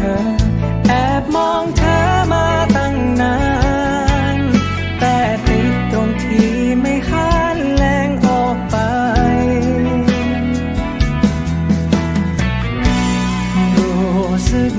เธอ แอบมองเธอมาตั้งนาน แต่ติดตรงที่ไม่หันแรงออกไป รู้สึก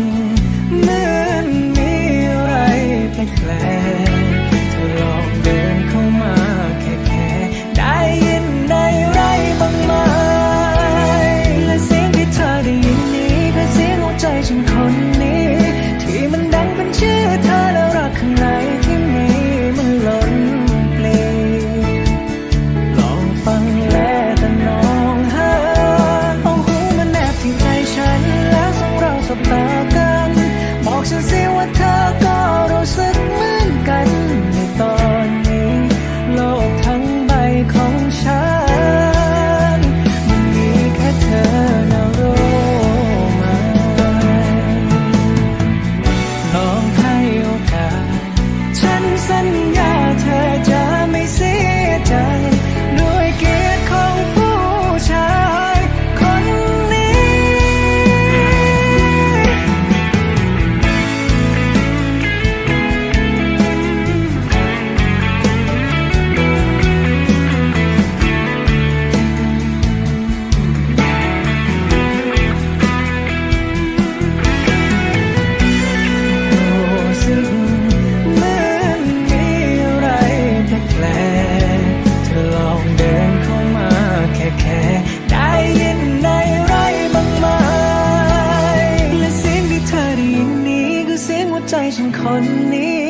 ฉันคนนี้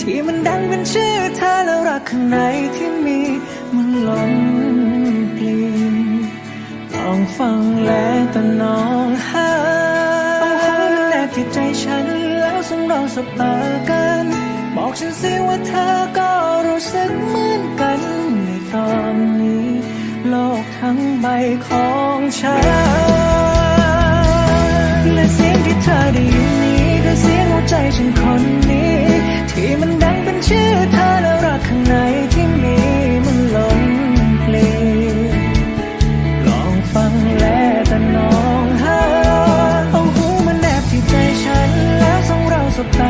ที่มันดังเป็นชื่อเธอแล้วรักข้างในที่มีมันลงปลีลองฟังและตะนองหาแนบที่ใจฉันแล้วสงรองสบตากัน บอกฉันสิว่าเธอก็รู้สึกเหมือนกันในตอนนี้ โลกทั้งใบของฉันและเสียงที่เธอได้ ใจฉันคนนี้ ที่มันดังเป็นชื่อเธอแล้วรักข้างในที่มีมันหลงเพลงลองฟังแลแต่น้องหาเอาหูมันแนบที่ใจฉันแล้วส่งเราสบตา